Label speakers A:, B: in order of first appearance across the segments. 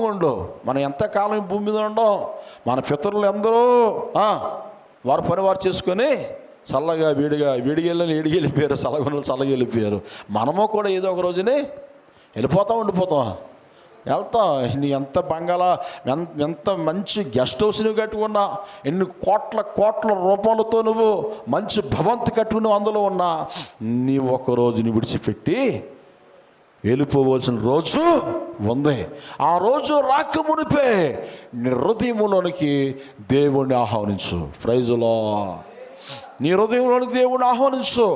A: ఉండు. మనం ఎంతకాలం భూమి మీద ఉండం? మన పితరులు ఎందరో వారు పని వారు చేసుకొని చల్లగా వేడిగా వేడికి వెళ్ళి వేడికి వెళ్ళిపోయారు చల్లగా వెళ్ళిపోయారు మనము కూడా ఏదో ఒక రోజుని వెళ్ళిపోతాం ఉండిపోతాం. వెళ్తాం. నీ ఎంత బంగాళా ఎంత ఎంత మంచి గెస్ట్ హౌస్ నువ్వు కట్టుకున్నా ఎన్ని కోట్ల కోట్ల రూపాయలతో నువ్వు మంచి భవంతి కట్టుకుని అందులో ఉన్నా నీ ఒకరోజుని విడిచిపెట్టి వెళ్ళిపోవలసిన రోజు ఉంది. ఆ రోజు రాక మునిపే నీ హృదయంలోనికి దేవుణ్ణి ఆహ్వానించు. ప్రైజులో నీ హృదయంలోనికి దేవుణ్ణి ఆహ్వానించు.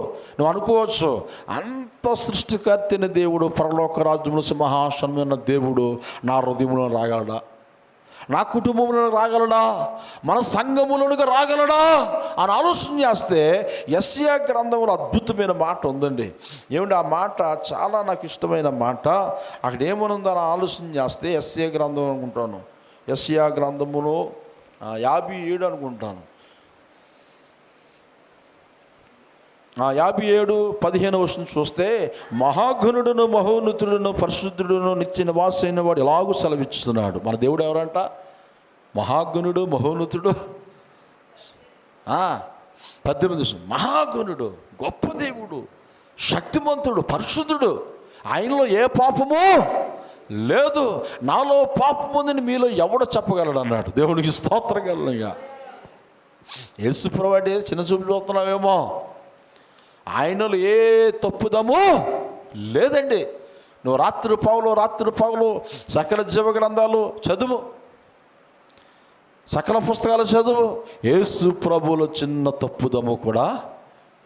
A: నువ్వు అనుకోవచ్చు అంత సృష్టికర్తిన దేవుడు పరలోక రాజ్యములు సింహాసనమైన దేవుడు నా హృదయంలో రాగలడా? నా కుటుంబంలో రాగలడా? మన సంఘములోనికి రాగలడా? అని ఆలోచన చేస్తే ఎస్యా గ్రంథంలో అద్భుతమైన మాట ఉందండి. ఏమిటి ఆ మాట చాలా నాకు ఇష్టమైన మాట. అక్కడ ఏమనుందని ఆలోచన చేస్తే ఎస్యా గ్రంథం అనుకుంటాను. ఎస్యా గ్రంథమును యాభై ఏడు అనుకుంటాను. ఆ యాభై ఏడు పదిహేను వర్షం చూస్తే మహాఘనుడును మహోన్నతుడును పరిశుద్ధుడును నిత్య నివాసైన వాడు ఎలాగూ సెలవిస్తున్నాడు మన దేవుడు ఎవరంట? మహాగుణుడు మహోన్నతుడు. పద్దెనిమిది మహాగుణుడు గొప్ప దేవుడు శక్తిమంతుడు పరిశుద్ధుడు. ఆయనలో ఏ పాపము లేదు. నాలో పాపం ఉందని మీలో ఎవడ చెప్పగలడు అన్నాడు దేవునికి స్తోత్రం గలనుగా యేసు ప్రొవైడ్ చిన్న చూపు చూస్తున్నావేమో. ఆయనలో ఏ తప్పుదము లేదండి. నువ్వు రాత్రి పావులు రాత్రి పావులు సకల జీవ గ్రంథాలు చదువు. సకల పుస్తకాలు చదువు. యేసు ప్రభుల చిన్న తప్పుదము కూడా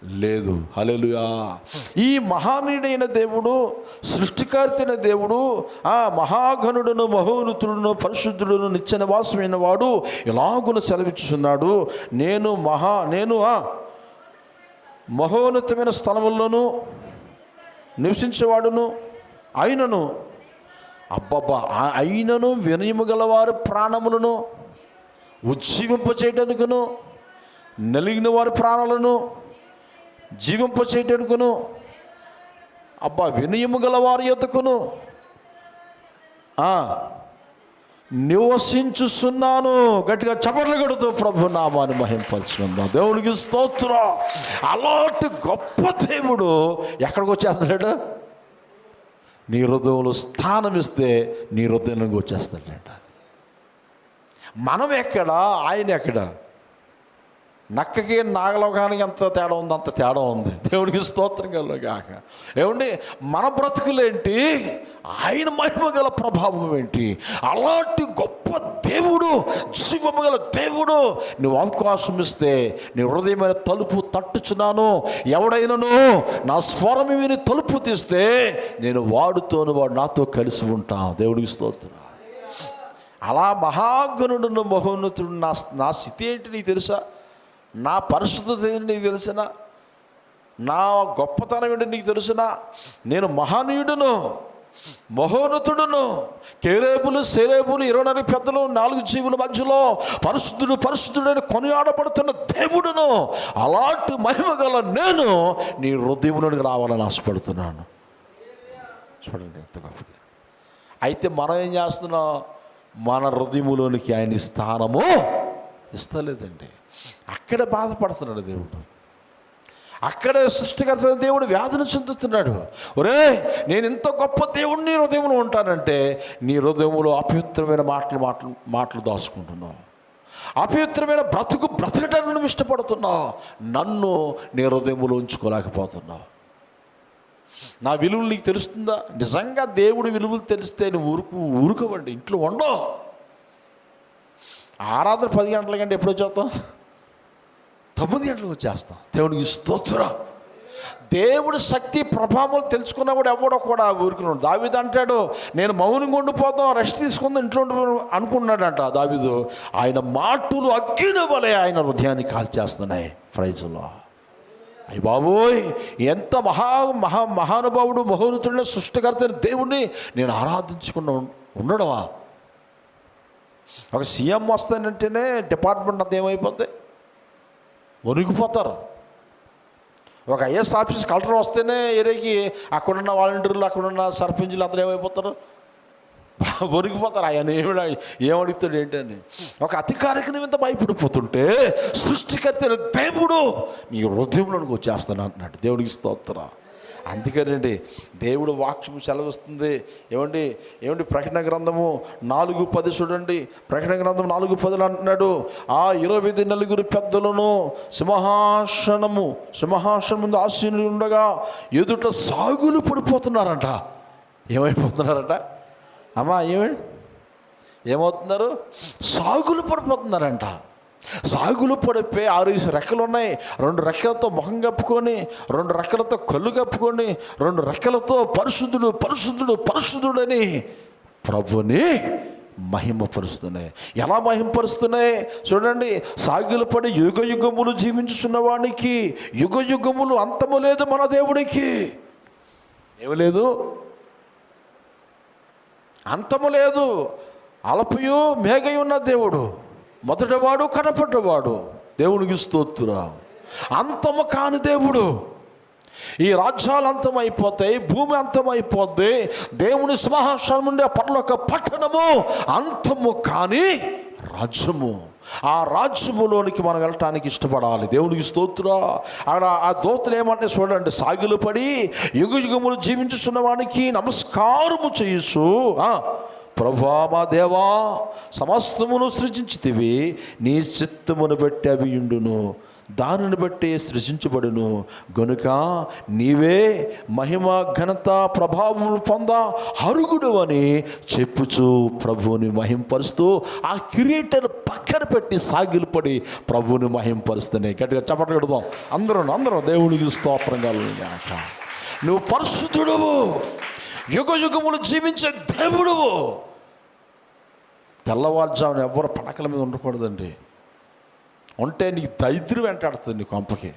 A: లేదు. హలెలుయా ఈ మహానీయుడైన దేవుడు సృష్టికర్తైన దేవుడు ఆ మహాఘనుడును మహోన్నతుడును పరిశుద్ధుడును నిత్య నివాసమైన వాడు ఇలాగున సెలవిచ్చుచున్నాడు. నేను మహా నేను ఆ మహోన్నతమైన స్థలముల్లోనూ నివసించేవాడును అయినను అబ్బబ్బా అయినను వినయము గలవారు ప్రాణములను ఉజ్జీవింపచేయటానికును నలిగిన వారి ప్రాణాలను జీవింపచేయటానికును అబ్బా వినయము గలవారి ఎత్తుకును. నివసించుస్తున్నాను గట్టిగా చపర్లు కొడుతూ ప్రభు నామాన్ని మహింపరుచుకుందాం. దేవునికి స్తోత్రం. అలాంటి గొప్ప దేవుడు. ఎక్కడికి వచ్చేస్తాడు? నీ హృదయంలో స్థానం ఇస్తే నీ హృదయంలోకి వచ్చేస్తాడంట. మనం ఎక్కడ? ఆయన ఎక్కడ? నక్కకి నాగలోకానికి ఎంత తేడా ఉంది అంత తేడా ఉంది. దేవుడికి స్తోత్రం కలుగాక ఏమండి? మన బ్రతుకులేంటి ఆయన మహిమ గల ప్రభావం ఏంటి? అలాంటి గొప్ప దేవుడు జీవము గల దేవుడు నువ్వు అవకాశం ఇస్తే నీ హృదయమైన తలుపు తట్టుచున్నాను. ఎవడైనాను నా స్వరం విని తలుపు తీస్తే నేను వాడుతోను వాడు నాతో కలిసి ఉంటాను దేవుడికి స్తోత్రం. అలా మహాగణుడున్న మహోన్నతుడు నా నా స్థితి ఏంటి నీకు తెలుసా? నా పరిస్థితి నీకు తెలిసిన? నా గొప్పతనం ఏంటి నీకు తెలిసిన? నేను మహానీయుడును మహోన్నతుడును. కేరేపులు సేరేపులు ఇరవై నాలుగు పెద్దలు నాలుగు జీవుల మధ్యలో పరిశుద్ధుడు పరిశుద్ధుడని కొనియాడబడుతున్న దేవుడును. అలాంటి మహిమ గల నేను నీ హృదయంలోనికి రావాలని ఆశపడుతున్నాను. చూడండి ఎంత గొప్పది. అయితే మనం ఏం చేస్తున్నాం? మన హృదయములోనికి ఆయన స్థానము ఇస్తలేదండి. అక్కడ బాధపడుతున్నాడు దేవుడు. అక్కడ సృష్టికర్త దేవుడు వ్యాధిని చెందుతున్నాడు. ఒరే నేను ఇంత గొప్ప దేవుడిని హృదయంలో ఉంటానంటే నీ హృదయంలో అపవిత్రమైన మాటలు మాటలు మాటలు దాచుకుంటున్నావు. అపవిత్రమైన బ్రతుకు బ్రతకటాన్ని నువ్వు ఇష్టపడుతున్నావు. నన్ను నీ హృదయంలో ఉంచుకోలేకపోతున్నావు. నా విలువలు నీకు తెలుస్తుందా? నిజంగా దేవుడి విలువలు తెలిస్తే నువ్వు ఊరుకు ఊరుకోవండి. ఇంట్లో ఉండవు. ఆరాధన పది గంటల కంటే ఎప్పుడో చూద్దాం తొమ్మిది గంటలకు వచ్చేస్తాం దేవుడికి స్తోత్రం. దేవుడు శక్తి ప్రభావం తెలుసుకున్నప్పుడు ఎవడో కూడా ఊరుకున్నాడు దావిదు అంటాడు నేను మౌనంగా ఉండిపోతాం రెస్ట్ తీసుకుందాం ఇంట్లో అనుకున్నాడంట దావిదు. ఆయన మాటలు అగ్గిన వలె ఆయన హృదయాన్ని కాల్చేస్తున్నాయి. ప్రైజులో అయ్యి బాబోయ్ ఎంత మహా మహా మహానుభావుడు మహోన్నతుడిని సృష్టికర్త దేవుణ్ణి నేను ఆరాధించుకున్న ఉండడవా ఉండడమా? ఒక సీఎం వస్తానంటేనే డిపార్ట్మెంట్ అంతా ఏమైపోతాయి ఒరిగిపోతారు ఒక ఐఎస్ ఆఫీస్ కలెక్టర్ వస్తేనే ఏరియాకి అక్కడున్న వాలంటీర్లు అక్కడున్న సర్పంచులు అందరూ ఏమైపోతారు? ఒరిగిపోతారు ఆయన ఏమి ఏమడుగుతాడు ఏంటని ఒక అధికారిక నిమిత్త భయపడిపోతుంటే సృష్టికర్త దేవుడు మీ హృదయంలోనికి వచ్చేస్తాను అంటున్నాడు దేవుడికి స్తోత్రం. అందుకేనండి దేవుడు వాక్యం సెలవిస్తుంది. ఏమండి ఏమండి ప్రకటన గ్రంథము నాలుగు పది చూడండి. ప్రకటన గ్రంథం నాలుగు పదులు అంటున్నాడు. ఆ ఇరవై నలుగురు పెద్దలను సింహాసనము సింహాసనం ముందు ఆశీనులు ఉండగా ఎదుట సాగులు పడిపోతున్నారంట. ఏమైపోతున్నారట? అమ్మా ఏమే? ఏమవుతున్నారు? సాగులు పడిపోతున్నారంట. సాగులు పడిపోయి ఆరు రెక్కలు ఉన్నాయి రెండు రెక్కలతో ముఖం కప్పుకొని రెండు రెక్కలతో కళ్ళు కప్పుకొని రెండు రెక్కలతో పరిశుద్ధుడు పరిశుద్ధుడు పరిశుద్ధుడని ప్రభుని మహిమపరుస్తున్నాయి. ఎలా మహిమపరుస్తున్నాయి? చూడండి సాగిలు పడి యుగ యుగములు జీవించుతున్న వానికి యుగ యుగములు అంతము లేదు మన దేవుడికి ఏమి లేదు? అంతము లేదు. అలపయు మేఘై ఉన్న దేవుడు. మొదటివాడు కనపడ్డవాడు. దేవునికి స్తోత్తురా అంతము కాని దేవుడు. ఈ రాజ్యాలు అంతమైపోతాయి భూమి అంతమైపోద్ది దేవుని సింహాసనం ఉండే పర్లోక పట్టణము అంతము కాని రాజ్యము. ఆ రాజ్యములోనికి మనం వెళ్ళటానికి ఇష్టపడాలి. దేవునికి స్తోత్ర. అక్కడ ఆ దోతలు ఏమంటే చూడండి సాగిలు పడి యుగ యుగములు జీవించుతున్న వానికి నమస్కారము చేయొచ్చు ప్రభా మా దేవా సమస్తమును సృజించితివి నీ చిత్తమును బట్టి అవి ఉండును. దానిని బట్టి సృజించబడును. గనుక నీవే మహిమ ఘనత ప్రభావం పొంద అరుగుడు అని చెప్పుచు ప్రభువుని మహింపరుస్తూ ఆ క్రియేటర్ పక్కన పెట్టి సాగిలిపడి ప్రభువుని మహింపరుస్తున్నాయి గట్టిగా చప్పట్లు కడదాం. అందరూ అందరూ దేవునికి స్తోత్రం కలుగుగాక నువ్వు పరిశుద్ధుడువు. యుగ యుగములు జీవించే దేవుడువు. తెల్లవారుజామున ఎవరు పడకల మీద ఉండకూడదండి. ఉంటే నీకు దరిద్రం వెంటాడుతుంది నీ కొంపకి.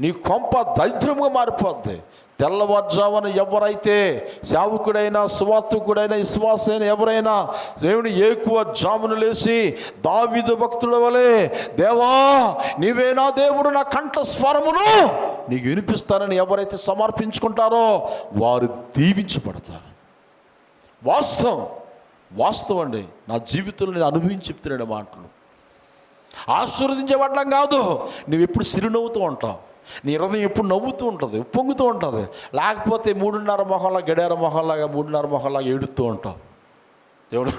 A: నీ కొంప దరిద్రముగా మారిపోద్ది. తెల్లవారుజామున ఎవరైతే సేవకుడైనా సువార్తకుడైనా విశ్వాసైన ఎవరైనా దేవుని ఎక్కువ జామును లేచి దావిదు భక్తుల వలె దేవా నీవేనా దేవుడు నా కంఠ స్వరమును నీకు వినిపిస్తానని ఎవరైతే సమర్పించుకుంటారో వారు దీవించబడతారు. వాస్తవం. వాస్తవం అండి నా జీవితంలో నేను అనుభవించి చెప్తున్నాడు ఆ మాటలు. ఆశీర్వదించబడడం కాదు నువ్వు ఎప్పుడు సిరినవ్వుతూ ఉంటావు నీ హృదయం ఎప్పుడు నవ్వుతూ ఉంటుంది పొంగుతూ ఉంటుంది లేకపోతే మూడున్నర మొహంలా గడియార మొహంలాగా మూడున్నర మొహంలాగా ఏడుస్తూ ఉంటావు. దేవుడు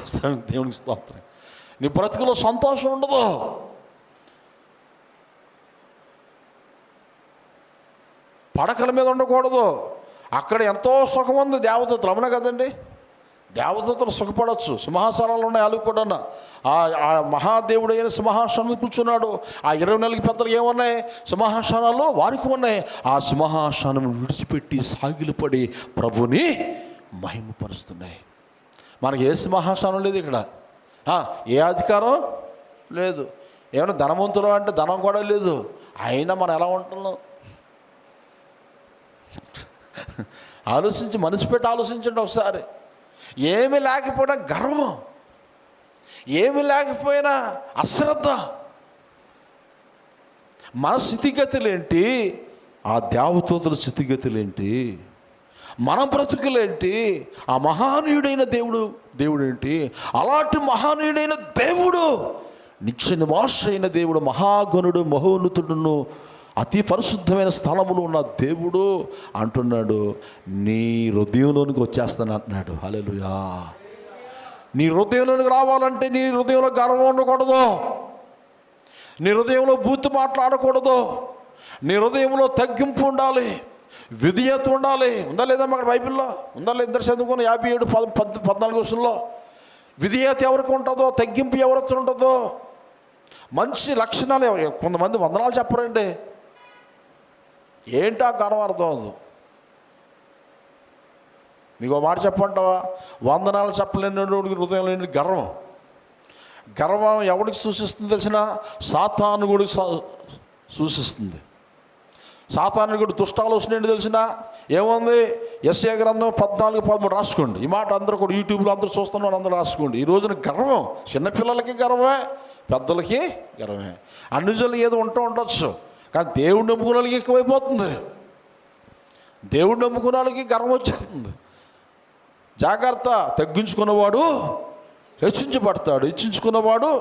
A: దేవునికి స్తోత్రం. నీ బ్రతుకులో సంతోషం ఉండదు. పడకల మీద ఉండకూడదు. అక్కడ ఎంతో సుఖం ఉంది దేవత అవునా కదండి. దేవదూతలు సుఖపడవచ్చు సింహాసనాలు ఉన్నాయి వాళ్ళు కూడా ఆ ఆ మహాదేవుడు అయిన సింహాసనం కూర్చున్నాడు. ఆ ఇరవై నాలుగు పెద్దలు ఏమున్నాయి? సింహాసనాలు వారికి ఉన్నాయి. ఆ సింహాసనం విడిచిపెట్టి సాగిలపడి ప్రభుని మహిమపరుస్తున్నాయి. మనకి ఏ సింహాసనం లేదు ఇక్కడ. ఏ అధికారం? లేదు. ఏమైనా ధనవంతులు అంటే ధనం కూడా లేదు. అయినా మనం ఎలా ఉంటున్నాం? ఆలోచించి మనసు పెట్టి ఆలోచించండి ఒకసారి. ఏమి లేకపోయినా గర్వం. ఏమి లేకపోయినా అశ్రద్ధ. మన స్థితిగతులేంటి? ఆ దేవతూతల స్థితిగతులేంటి? మన బ్రతుకులేంటి? ఆ మహానీయుడైన దేవుడు దేవుడు ఏంటి అలాంటి మహానీయుడైన దేవుడు నిత్య నివాసైన దేవుడు మహాగణుడు మహోన్నతుడును అతి పరిశుద్ధమైన స్థలములు ఉన్న దేవుడు అంటున్నాడు నీ హృదయంలోనికి వచ్చేస్తాను అంటున్నాడు. హలలుయా నీ హృదయంలోనికి రావాలంటే నీ హృదయంలో గర్వం ఉండకూడదు. నీ హృదయంలో బూతు మాట్లాడకూడదు. నీ హృదయంలో తగ్గింపు ఉండాలి. విధేయత ఉండాలి. ఉందా లేదా అక్కడ బైబిల్లో? ఉందా లేదా? ఇద్దరు చదువుకుని యాభై ఏడు పద్ పద్ పద్నాలుగు వర్షంలో విధేయత ఎవరికి ఉంటుందో తగ్గింపు ఎవరికి ఉంటుందో? మంచి లక్షణాలు కొంతమంది వందనాలు చెప్పరండి. ఏంటా గర్వం నీకు మీకు మాట చెప్పంటావా వందనాలు చెప్పలేని హృదయం లేని గర్వం. గర్వం ఎవరికి సూచిస్తుంది తెలిసిన? సాతాను కూడా సూచిస్తుంది. సాతాను కూడా దుష్టాలోచన ఏంటి తెలిసిన? ఏముంది? ఎస్ఏ గ్రంథం పద్నాలుగు పదమూడు రాసుకోండి. ఈ మాట అందరూ కూడా యూట్యూబ్లో అందరూ చూస్తున్నారు అందరూ రాసుకోండి. ఈ రోజున గర్వం చిన్నపిల్లలకి గర్వమే పెద్దలకి గర్వమే. అన్ని ఏదో ఉంటూ ఉండొచ్చు. కానీ దేవుడు నమ్ముకున్న వాళ్ళకి ఎక్కువైపోతుంది. దేవుడు నమ్ముకున్న వాళ్ళకి గర్వం వచ్చేస్తుంది. జాగ్రత్త తగ్గించుకున్నవాడు హెచ్చించబడతాడు. హెచ్చించుకున్నవాడు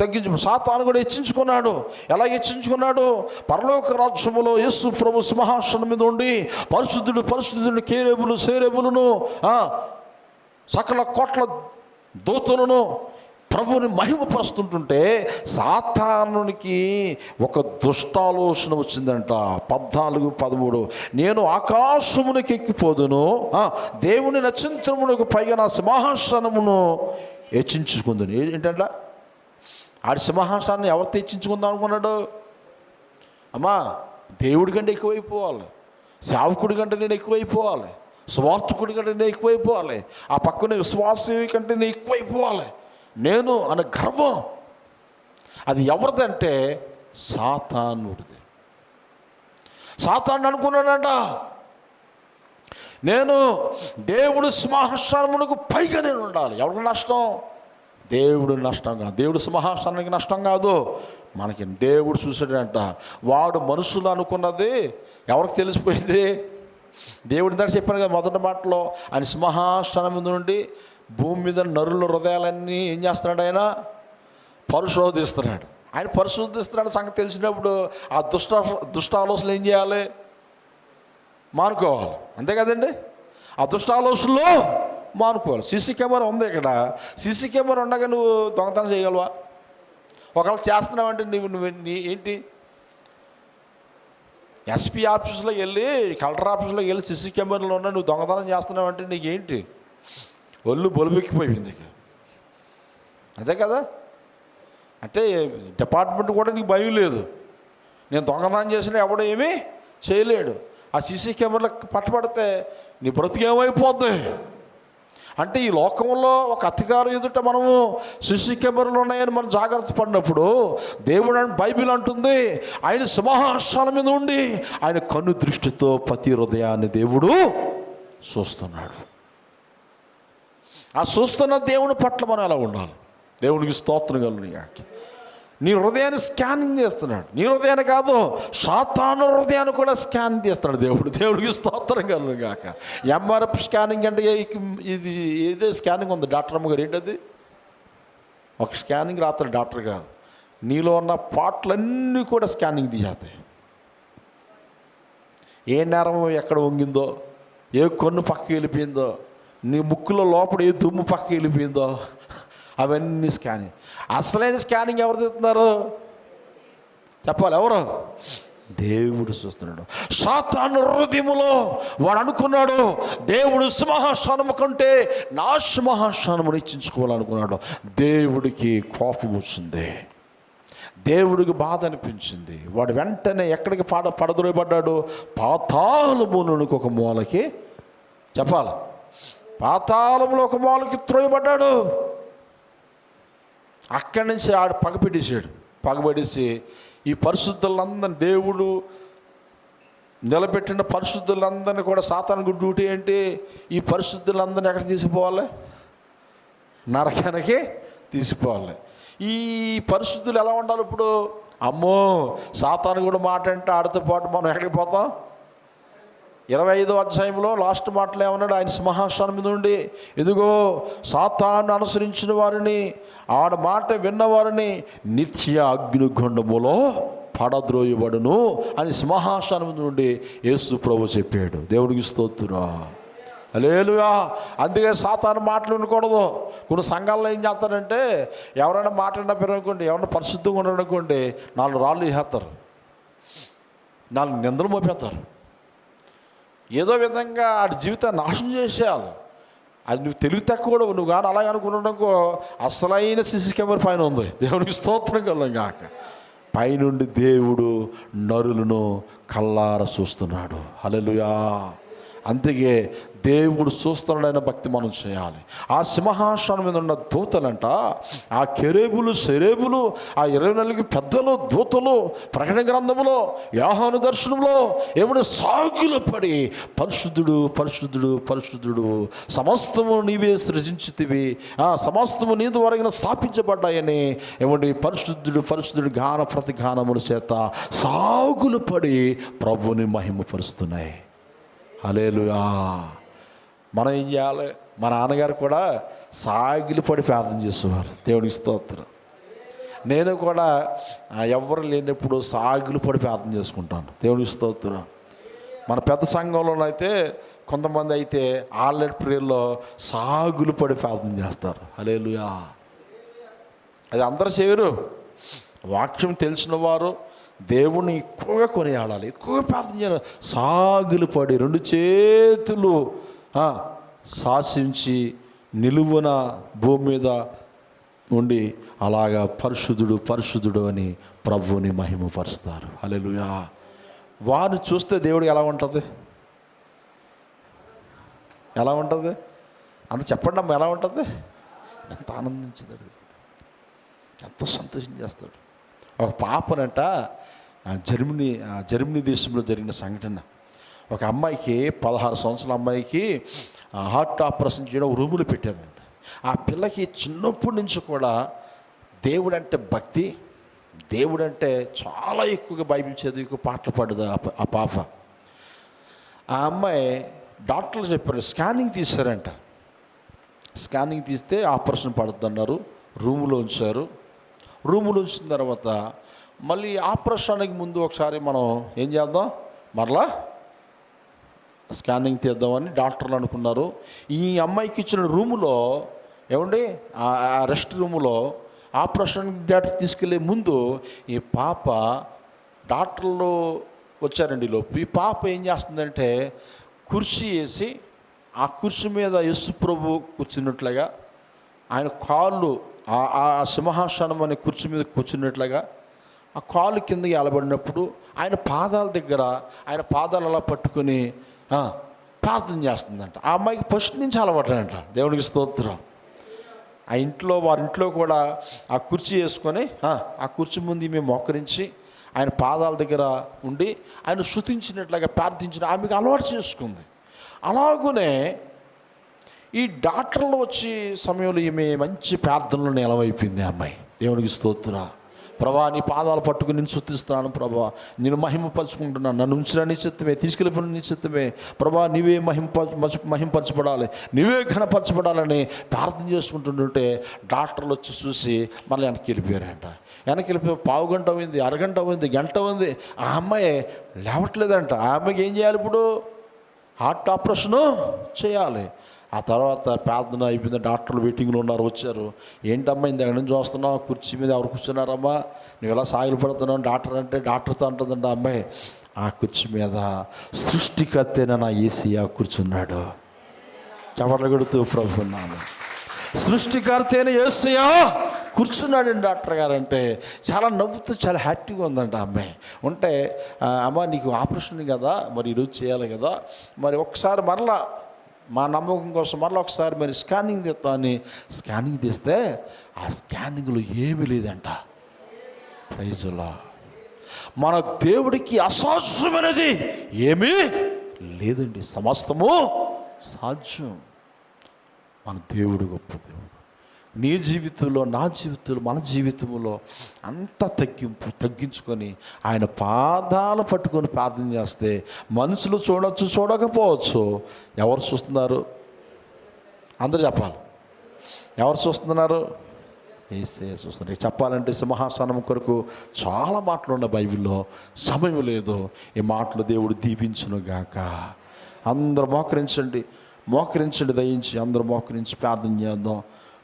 A: తగ్గించు సాతాను కూడా హెచ్చించుకున్నాడు. ఎలా హెచ్చించుకున్నాడు? పరలోక రాజ్యములో యేసు ప్రభు సింహాసనం మీద ఉండి పరిశుద్ధుడు పరిశుద్ధుడు కేరేబులు సేరేబులను సకల కోట్ల దూతలను ప్రభుని మహిమపరుస్తుంటుంటే సాతానునికి ఒక దుష్టాలోచన వచ్చిందంట. పద్నాలుగు పదమూడు. నేను ఆకాశమునికి ఎక్కిపోదును దేవుని నక్షత్రమునకు పైగా నా సింహాసనమును హెచ్చించుకుందును. ఏంటంట? ఆడి సింహాసనాన్ని ఎవరు తెచ్చించుకుందాం అనుకున్నాడు? అమ్మా దేవుడి కంటే ఎక్కువైపోవాలి. సేవకుడి కంటే నేను ఎక్కువైపోవాలి. స్వార్థకుడి కంటే నేను ఎక్కువైపోవాలి. ఆ పక్కన విశ్వాసీ కంటే నేను ఎక్కువైపోవాలి. నేను అనే గర్వం. అది ఎవరిదంటే సాతానుడిది. సాతాను అనుకున్నాడంట. నేను దేవుడు సింహాసనమునకు పైగా నేను ఉండాలి. ఎవరికి నష్టం? దేవుడు నష్టం కాదు. దేవుడు సింహాసనానికి నష్టం కాదు. మనకి దేవుడు చూసాడంట వాడు మనుషులు అనుకున్నది ఎవరికి తెలిసిపోయింది? దేవుడు ఇందాక చెప్పాను కదా మొదటి మాటలో. ఆయన సింహాసనం నుండి భూమి మీద నరుల హృదయాలన్నీ ఏం చేస్తున్నాడు ఆయన? పరిశోధిస్తున్నాడు. ఆయన పరిశోధిస్తున్నాడు సంగతి తెలిసినప్పుడు ఆ దుష్ట దుష్ట ఆలోచనలు ఏం చేయాలి? మానుకోవాలి. అంతే కదండి? ఆ దుష్ట ఆలోచనలు మానుకోవాలి. సీసీ కెమెరా ఉంది ఇక్కడ. సీసీ కెమెరా ఉండగా నువ్వు దొంగతనం చేయగలవా? ఒకవేళ చేస్తున్నావంటే నువ్వు నువ్వు నీ ఏంటి? ఎస్పీ ఆఫీసులోకి వెళ్ళి కలెక్టర్ ఆఫీసులోకి వెళ్ళి సీసీ కెమెరాలో ఉన్న నువ్వు దొంగతనం చేస్తున్నావంటే నీకు ఏంటి ఒళ్ళు బొలుపెక్కిపోయింది అదే కదా? అంటే డిపార్ట్మెంట్ కూడా నీకు భయం లేదు. నేను దొంగతనం చేసిన ఎవడో ఏమీ చేయలేడు. ఆ సీసీ కెమెరాలకు పట్టబడితే నీ బ్రతికేమైపోద్ది అంటే ఈ లోకంలో ఒక అధికారం ఎదుట మనము సీసీ కెమెరాలు ఉన్నాయని మనం జాగ్రత్త పడినప్పుడు దేవుడు అని బైబిల్ అంటుంది ఆయన సింహాసనం మీద ఉండి ఆయన కన్ను దృష్టితో ప్రతి హృదయాన్ని దేవుడు చూస్తున్నాడు. ఆ చూస్తున్న దేవుని పట్ల మనం ఎలా ఉండాలి? దేవునికి స్తోత్రం కలుగుని నీ హృదయాన్ని స్కానింగ్ చేస్తున్నాడు. నీ హృదయాన్ని కాదు సాతాను హృదయాన్ని కూడా స్కాన్ చేస్తున్నాడు దేవుడు. దేవుడికి స్తోత్రం కలుగు కాక ఎంఆర్ఎఫ్ స్కానింగ్ అంటే ఏ- ఇది ఏదో స్కానింగ్ ఉంది. డాక్టర్ అమ్మగారు ఏంటది? ఒక స్కానింగ్ రాత్రి డాక్టర్ గారు. నీలో ఉన్న పాటలన్నీ కూడా స్కానింగ్ తీసేస్తాయి. ఏ నేరం ఎక్కడ వంగిందో ఏ కొన్ను పక్కకి వెళ్ళిపోయిందో నీ ముక్కులో లోపల ఏ దుమ్ము పక్కకి వెళ్ళిపోయిందో అవన్నీ స్కానింగ్ అసలైన స్కానింగ్ ఎవరు తీస్తున్నారు చెప్పాలి ఎవరు? దేవుడు చూస్తున్నాడు. సాతాను హృదయములో వాడు అనుకున్నాడు దేవుడు సింహాసనము కంటే నా సింహాసనమును ఇచ్చించుకోవాలనుకున్నాడు దేవుడికి కోపం వచ్చింది. దేవుడికి బాధ అనిపించింది. వాడు వెంటనే ఎక్కడికి పాడ పడదొరబడ్డాడు పాతాళమునునికి ఒక మూలకి. చెప్పాలి? పాతాళంలో ఒక మూలకి త్రోయబడ్డాడు. అక్కడి నుంచి ఆడు పగపెట్టేశాడు పగబడేసి ఈ పరిశుద్ధులందరినీ దేవుడు నిలబెట్టిన పరిశుద్ధులందరినీ కూడా సాతానికి డ్యూటీ ఏంటి? ఈ పరిశుద్ధులందరినీ ఎక్కడ తీసుకుపోవాలి నరకానికి తీసిపోవాలి. ఈ పరిస్థితులు ఎలా ఉండాలి ఇప్పుడు? అమ్మో సాతాను కూడా మాట అంటే ఆడితో పాటు మనం ఎక్కడికి పోతాం? ఇరవై ఐదో అధ్యాయంలో లాస్ట్ మాటలు ఏమన్నాడు? ఆయన సింహాసనం మీద ఉండి ఇదిగో సాతాను అనుసరించిన వారిని ఆడ మాట విన్నవారిని నిత్య అగ్నిగుండములో పడద్రోయబడును అని సింహాసనం మీద నుండి యేసు ప్రభు చెప్పాడు. దేవుడికి స్తోత్రురా లేలుగా అందుకే సాతాను మాటలు ఉండకూడదు కొన్ని సంఘాల్లో ఏం చేస్తారంటే ఎవరైనా మాట్లాడినా పెరగనుకోండి ఎవరైనా పరిశుద్ధంగా ఉన్నారనుకోండి నాలుగు రాళ్ళు వేస్తారు నాలుగు నిందలు మోపేస్తారు. ఏదో విధంగా ఆడి జీవితాన్ని నాశనం చేసేయాలి. అది నువ్వు తెలివి తక్కువ కూడా నువ్వు కానీ అలాగే అనుకున్నాడనుకో అసలైన సిసి కెమెరా పైన ఉంది. దేవునికి స్తోత్రం కలం కాక పైనుండి దేవుడు నరులను కల్లార చూస్తున్నాడు. హలలుయా అందుకే దేవుడు చూస్తున్నాడైన భక్తి మనం చేయాలి. ఆ సింహాసనం మీద ఉన్న దూతలంట ఆ కెరేబులు సెరేబులు ఆ ఇరవై నాలుగు పెద్దలు దూతలు ప్రకటన గ్రంథములో యాహాను దర్శనంలో ఏమైనా సాగులు పడి పరిశుద్ధుడు పరిశుద్ధుడు పరిశుద్ధుడు సమస్తము నీవే సృజించితివి. ఆ సమస్తము నీ ద్వారా స్థాపించబడ్డాయని ఏమండి పరిశుద్ధుడు పరిశుద్ధుడు గాన ప్రతిగానముల చేత సాగులు పడి ప్రభుని మహిమపరుస్తున్నాయి. హలేలుయా మనం ఏం చేయాలి? మా నాన్నగారు కూడా సాగిలి పడి ప్రార్థన చేసేవారు. దేవుడికి స్తోత్రం. నేను కూడా ఎవరు లేనప్పుడు సాగులు పడి ప్రార్థన చేసుకుంటాను. దేవుడికి స్తోత్రం. మన పెద్ద సంఘంలోనైతే కొంతమంది అయితే ఆల్రెడీ ప్రేయర్లో సాగులు పడి ప్రార్థన చేస్తారు. అలేలుయా అది అందరు చేయరు. వాక్యం తెలిసిన వారు దేవుణ్ణి ఎక్కువగా కొనియాడాలి. ఎక్కువగా ప్రార్థన చేయాలి. సాగులు పడి రెండు చేతులు శాసించి నిలువున భూమి మీద ఉండి అలాగా పరిశుద్ధుడు పరిశుద్ధుడు అని ప్రభువుని మహిమపరుస్తారు. అలెలుయా వారిని చూస్తే దేవుడు ఎలా ఉంటుంది? ఎలా ఉంటుంది? అంత చెప్పండి అమ్మ ఎలా ఉంటుంది? ఎంత ఆనందించుతాడు ఎంత సంతోషం చేస్తాడు ఒక పాపనంట జర్మనీ ఆ, జర్మనీ దేశంలో జరిగిన సంఘటన. ఒక అమ్మాయికి పదహారు సంవత్సరాల అమ్మాయికి హార్ట్ ఆపరేషన్ చేయడం రూములు పెట్టారండి ఆ పిల్లకి చిన్నప్పటి నుంచి కూడా దేవుడు అంటే భక్తి దేవుడు అంటే చాలా ఎక్కువగా బైబిల్ చదివి పాటలు పాడదు ఆ ఆ పాప. ఆ అమ్మాయి డాక్టర్లు చెప్పారు స్కానింగ్ తీశారంట. స్కానింగ్ తీస్తే ఆపరేషన్ పడుతున్నారు రూములో ఉంచారు. రూములో ఉంచిన తర్వాత మళ్ళీ ఆపరేషన్కి ముందు ఒకసారి మనం ఏం చేద్దాం? మరలా స్కానింగ్ తీద్దామని డాక్టర్లు అనుకున్నారు. ఈ అమ్మాయికి ఇచ్చిన రూములో ఏమండి? ఆ రెస్ట్ రూములో ఆపరేషన్ డాక్టర్ తీసుకెళ్ళే ముందు ఈ పాప డాక్టర్లు వచ్చారండి ఈ లోపు. ఈ పాప ఏం చేస్తుందంటే కుర్చీ వేసి ఆ కుర్చీ మీద యశు ప్రభు కూర్చున్నట్లుగా ఆయన కాళ్ళు ఆ- ఆ సింహాసనం అనే కుర్చీ మీద కూర్చున్నట్లుగా ఆ కాలు కిందకి ఎలబడినప్పుడు ఆయన పాదాల దగ్గర ఆయన పాదాలు అలా పట్టుకొని ప్రార్థన చేస్తుందంట. ఆ అమ్మాయికి ఫస్ట్ నుంచి అలవాటంట దేవునికి స్తోత్రం. ఆ ఇంట్లో వారి ఇంట్లో కూడా ఆ కుర్చీ వేసుకొని ఆ, కుర్చీ ముందు మేము మోకరించి ఆయన పాదాల దగ్గర ఉండి ఆయన శృతించినట్లుగా ప్రార్థించిన ఆమెకు అలవాటు చేసుకుంది. అలాగనే ఈ డాక్టర్లు వచ్చే సమయంలో ఈమె మంచి ప్రార్థనలో నిలవైపోయింది ఆ అమ్మాయి. దేవునికి స్తోత్ర. ప్రభా నీ పాదాలు పట్టుకుని నేను శుద్ధిస్తున్నాను ప్రభా. నేను మహిమపరుచుకుంటున్నాను. నన్ను ఉంచిన నిశ్చిత్తమే చిత్తమే తీసుకెళ్ళిపోయిన నిశ్చిత్తమే. ప్రభా నీవే మహింప మహింపరచబడాలి. నీవే ఘనపరచబడాలని ప్రార్థన చేసుకుంటుంటే డాక్టర్లు వచ్చి చూసి మళ్ళీ వెనక్కి వెళ్ళిపోయారంట. వెనక్కి వెళ్ళిపోయి పావు గంట అయింది అరగంట అయింది గంట ఉంది ఆ అమ్మాయి లేవట్లేదంట. ఆ అమ్మాయికి ఏం చేయాలి ఇప్పుడు? హార్ట్ ఆపరేషను చేయాలి. ఆ తర్వాత ప్రార్థన అయిపోయింది. డాక్టర్లు వెయిటింగ్లో ఉన్నారు వచ్చారు. ఏంటమ్మా ఇంత ఎక్కడి నుంచి వస్తున్నావు కుర్చీ మీద ఎవరు కూర్చున్నారమ్మా? నువ్వు ఎలా సాగిలు పడుతున్నావు? డాక్టర్ అంటే డాక్టర్తో అంటుందండి అమ్మాయి ఆ కుర్చీ మీద సృష్టికర్తేన నా ఏసీయా కూర్చున్నాడు. చవట్లు ప్రభున్నాను సృష్టికర్తేన ఏసయ్యా కూర్చున్నాడండి డాక్టర్ గారు అంటే చాలా నవ్వుతూ చాలా హ్యాపీగా ఉందంట అమ్మాయి. ఉంటే అమ్మ నీకు ఆపరేషన్ కదా మరి ఈరోజు చేయాలి కదా మరి ఒకసారి మరలా మా నమ్మకం కోసం మరలా ఒకసారి మరి స్కానింగ్ తీస్తా అని స్కానింగ్ తీస్తే ఆ స్కానింగ్లో ఏమీ లేదంట. ప్రైజులా మన దేవుడికి అసాధ్యమైనది ఏమీ లేదండి. సమస్తము సాధ్యం. మన దేవుడు గొప్ప దేవుడు. నీ జీవితంలో నా జీవితంలో మన జీవితంలో అంత తగ్గింపు తగ్గించుకొని ఆయన పాదాలు పట్టుకొని ప్రార్థన చేస్తే మనుషులు చూడొచ్చు చూడకపోవచ్చు. ఎవరు చూస్తున్నారు? అందరూ చెప్పాలి. ఎవరు చూస్తున్నారు? ఏసే చూస్తున్నారు. చెప్పాలంటే సింహాసనం కొరకు చాలా మాటలు ఉన్న బైబిల్లో. సమయం లేదు. ఈ మాటలు దేవుడు దీవించును గాక. అందరూ మోకరించండి. మోకరించండి దయించి అందరూ మోకరించి ప్రార్థన చేద్దాం.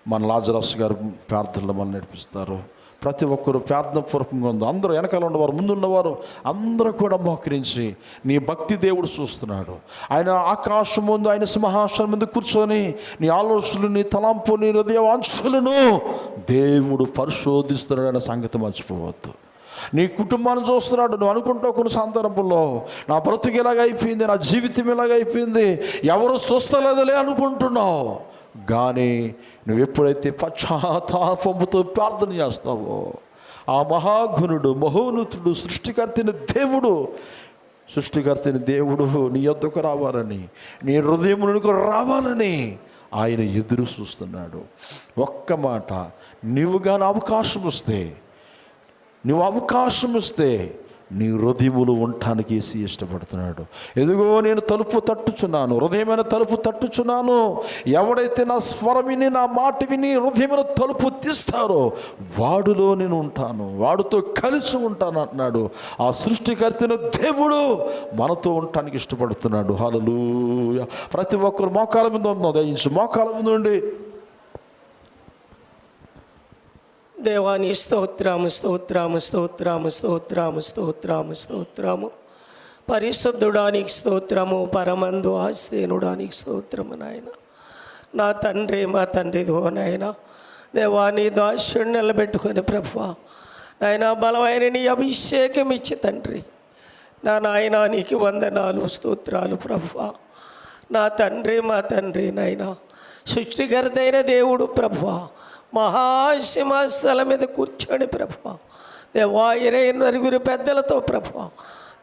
A: మన లాజరస్ గారు ప్రార్థనలు మనం నడిపిస్తారు ప్రతి ఒక్కరు ప్రార్థన పూర్వకంగా ఉంది అందరూ వెనకాల ఉన్నవారు ముందున్నవారు అందరూ కూడా మోకరించి నీ భక్తి దేవుడు చూస్తున్నాడు. ఆయన ఆకాశం ముందు ఆయన సింహాసనం ముందు కూర్చొని నీ ఆలోచనలు నీ తలంపు నీ హృదయవాంఛలను దేవుడు పరిశోధిస్తున్నాడు అనే సంగతి మర్చిపోవద్దు. నీ కుటుంబాన్ని చూస్తున్నాడు. నువ్వు అనుకుంటావు కొన్ని సందర్భంలో నా బ్రతుకు ఇలాగ అయిపోయింది నా జీవితం ఇలాగ అయిపోయింది ఎవరు చూస్తలేదులే అనుకుంటున్నావు. కానీ నువ్వు ఎప్పుడైతే పశ్చాత్తాపముతో ప్రార్థన చేస్తావో ఆ మహాగుణుడు మహోన్నతుడు సృష్టికర్తని దేవుడు సృష్టికర్తని దేవుడు నీ యొద్దకు రావాలని నీ హృదయములకు రావాలని ఆయన ఎదురు చూస్తున్నాడు. ఒక్క మాట నువ్వు కానీ అవకాశం వస్తే నువ్వు అవకాశం ఇస్తే నీ హృదయములు ఉండటానికి ఏసి ఇష్టపడుతున్నాడు. ఎదుగో నేను తలుపు తట్టుచున్నాను హృదయమైన తలుపు తట్టుచున్నాను. ఎవడైతే నా స్వరం విని నా మాట విని హృదయమైన తలుపు తీస్తారో వాడులో నేను ఉంటాను వాడితో కలిసి ఉంటాను అంటున్నాడు. ఆ సృష్టికర్తైన దేవుడు మనతో ఉండటానికి ఇష్టపడుతున్నాడు. హలలు ప్రతి ఒక్కరు మోకాల మీద ఉందాం దయించు మోకాల మీద ఉండి
B: దేవాని స్తోత్రము స్తోత్రము స్తోత్రము స్తోత్రము స్తోత్రము స్తోత్రము. పరిశుద్ధుడానికి స్తోత్రము పరమందు ఆస్తీనుడానికి స్తోత్రము నాయన. నా తండ్రి మా తండ్రి దో నాయన. దేవాని దాస్యుని నిలబెట్టుకొని ప్రభు నాయన బలమైన నీ అభిషేకం ఇచ్చి తండ్రి. నా నాయన నీకు వందనాలు స్తోత్రాలు ప్రభు నా తండ్రి మా తండ్రి నాయన. సృష్టికర్తైన దేవుడు ప్రభు మహాసింహాస్థల మీద కూర్చొని ప్రభు. దేవా ఇరవై నలుగురు పెద్దలతో ప్రభు.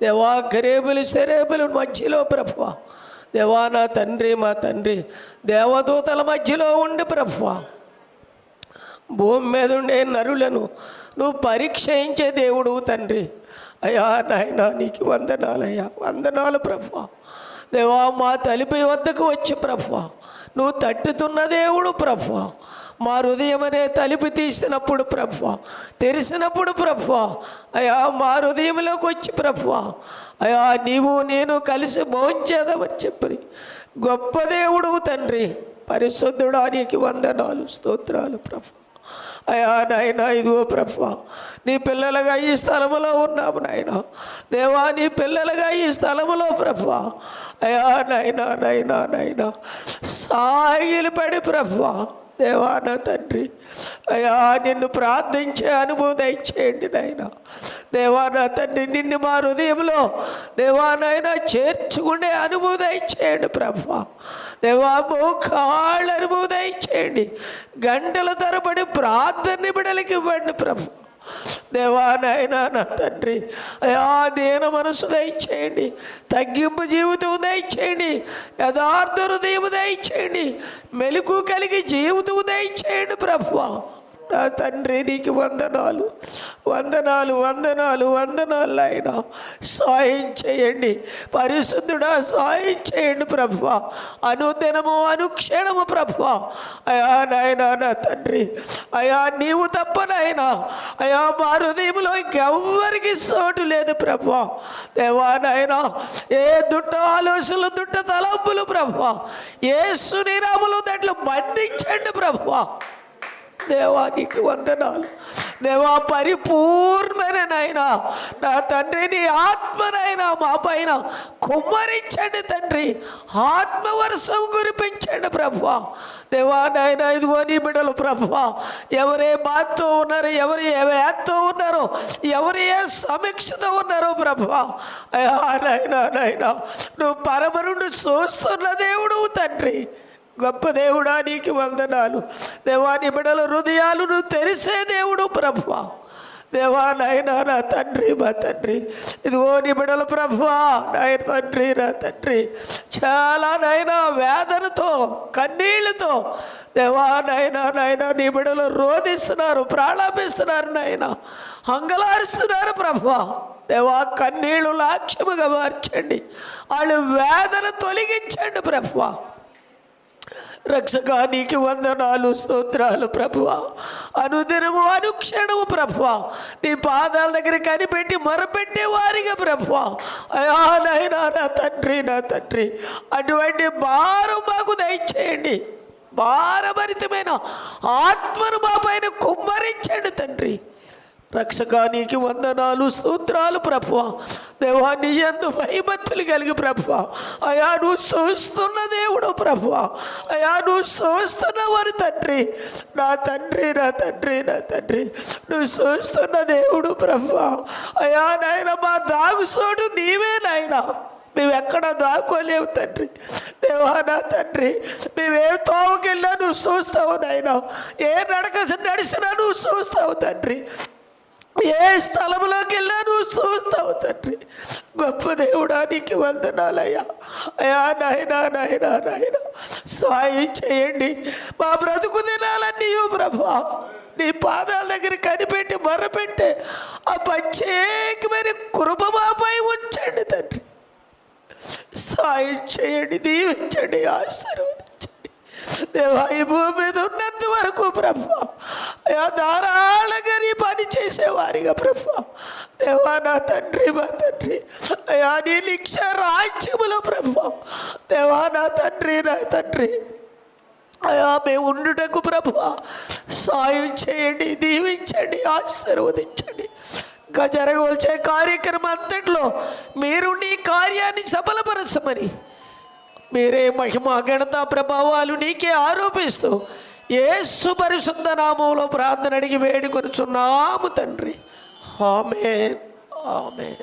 B: దేవా గరేబులు శరేబులు మధ్యలో ప్రభు. దేవా నా తండ్రి మా తండ్రి దేవదూతల మధ్యలో ఉండి ప్రభు. భూమి మీద ఉండే నరులను నువ్వు పరీక్షించే దేవుడు తండ్రి. అయ్యా నాయన నీకు వందనాలయ్యా. వందనాలు ప్రభు. దేవా మా తలిపి వద్దకు వచ్చి ప్రభు. నువ్వు తట్టుతున్న దేవుడు ప్రభు. మా హృదయం అనే తలుపు తీసినప్పుడు ప్రభు తెరిసినప్పుడు ప్రభు అయ్యా మా హృదయంలోకి వచ్చి ప్రభు అయ్యా నీవు నేను కలిసి భోంచేదామని చెప్పి. గొప్ప దేవుడు తండ్రి పరిశుద్ధుడా నీకు వందనాలు స్తోత్రాలు ప్రభు అయ్యా నాయన ఇదిగో ప్రభు నీ పిల్లలుగా ఈ స్థలములో ఉన్నాము నాయన. దేవా నీ పిల్లలుగా ఈ స్థలములో ప్రభు అయ్యా నాయన నాయన నాయన సాగిలి పడి ప్రభు దేవా నా తండ్రి. అయ్యా నిన్ను ప్రార్థించే అనుభూతి ఇచ్చేయండి నాయన. దేవాన తండ్రి నిన్ను మా హృదయంలో దేవానైనా చేర్చుకునే అనుభూతి ఇచ్చేయండి ప్రభు. దేవా మోకాళ్ళ అనుభూతి ఇచ్చేయండి గంటల తరబడి ప్రార్థన బిడలకి ఇవ్వండి ప్రభు. దేవా నాయన నా తండ్రి అయా దీన మనసు దయచేయండి. తగ్గింపు జీవితం దయచేయండి. యథార్థ హృదయం దయచేయండి. మెలకు కలిగి జీవితం దయచేయండి ప్రభు నా తండ్రి నీకు వందనాలు. వందనాలు వందనాలు వందనాలు ఆయన సాయం చేయండి. పరిశుద్ధుడా సాయం చేయండి ప్రభు అనుదినము అనుక్షణము ప్రభు అయా నాయన నా తండ్రి. అయా నీవు తప్ప నాయన. అయా మా హృదయంలో ఇంకెవ్వరికి చోటు లేదు ప్రభు దేవా నాయన ఏ దుట్ట ఆలోచనలు దుట్ట తలంపులు ప్రభు ఏ సునిరాములు దాంట్లో బంధించండి ప్రభు దేవానికి వందనాలు. దేవా పరిపూర్ణమైన నాయన నా తండ్రి నీ ఆత్మనైనా మా పైన కుమ్మరించండి తండ్రి. ఆత్మవర్షం కురిపించండి ప్రభు దేవా నాయన ఇదిగో నీ బిడ్డలు ప్రభు ఎవరే బాధతో ఉన్నారు ఎవరు ఏ వ్యాధితో ఉన్నారో ఎవరు ఏ సమీక్షతో ఉన్నారో ప్రభు అయ్యా నాయన నాయన నువ్వు పరమరుడు చూస్తున్న దేవుడు తండ్రి. గొప్ప దేవుడా నీకు వందనాలు. దేవాని బిడల హృదయాలను తెరిసే దేవుడు ప్రభు దేవా నాయన నా తండ్రి మా తండ్రి. ఇదిగో నీ బిడల ప్రభు నాయన తండ్రి నా తండ్రి. చాలా నాయన వేదనతో కన్నీళ్ళతో. దేవా నాయన నాయన నీ బిడలు రోధిస్తున్నారు ప్రాణాపిస్తున్నారు నాయన. హంగలారుస్తున్నారు ప్రభు దేవా కన్నీళ్ళు లాక్ష్యముగా మార్చండి. వాళ్ళు వేదన తొలగించండి ప్రభువా. రక్షక నీకు వందనాలు స్తోత్రాలు ప్రభువ. అనుదినము అనుక్షణము ప్రభువ. నీ పాదాల దగ్గర కనిపెట్టి మొరపెట్టే వారిగా ప్రభువ. అయా నాయనా నా తండ్రి నా తండ్రి అటువంటి భారం మాకు దయచేయండి. భారభరితమైన ఆత్మను మా పైన కుమ్మరించండి తండ్రి. రక్షకానికి వందనాలు స్తోత్రాలు ప్రభు దేవా ఎందు భయభక్తులు కలిగి ప్రభు అయా నువ్వు చూస్తున్న దేవుడు ప్రభు అయా నువ్వు చూస్తున్న వారి తండ్రి. నా తండ్రి నా తండ్రి నా తండ్రి. నువ్వు చూస్తున్న దేవుడు ప్రభు అయా నాయన మా దాగుసోడు నీవే నాయనా. మేము ఎక్కడ దాక్కోలేవు తండ్రి. దేవా నా తండ్రి మేమేం తోవకెళ్ళా నువ్వు చూస్తావు నాయన. ఏ నడక నడిచినా నువ్వు చూస్తావు తండ్రి. ఏ స్థలంలోకి వెళ్ళా నువ్వు చూస్తావు తండ్రి. గొప్ప దేవుడా నీకు వందనాలయ్యా. అయ్యా నాయనా నాయనా నాయనా. సాయం చేయండి. మా బ్రతుకు దినాలన్నీ ప్రభా. నీ పాదాల దగ్గర కనిపెట్టి మర్రపెట్టే ఆ ప్రత్యేకమైన కృప మాపై ఉంచండి తండ్రి. సాయం చేయండి దీవించండి ఆశీర్వాదం దేవా ఈ భూమి మీద ఉన్నంత వరకు ప్రభు అయ్యా ధారాళంగా నీ పని చేసేవారిగా ప్రభు. దేవా నా తండ్రి మా తండ్రి అయ్యా నీ నిక్ష రాజ్యములో ప్రభు. దేవా నా తండ్రి నా తండ్రి అయా మేము ఉండుటకు ప్రభు సాయం చేయండి దీవించండి ఆశీర్వదించండి. ఇంకా జరగవలసే కార్యక్రమం అంతట్లో మీరు నీ కార్యాన్ని సఫలపరచమని మీరే మహిమ గణత ప్రభావాలు నీకే ఆరోపిస్తూ యేసు పరిశుద్ధ నామంలో ప్రార్థన అడిగి వేడుకొనుచున్నాము తండ్రి. ఆమె ఆమె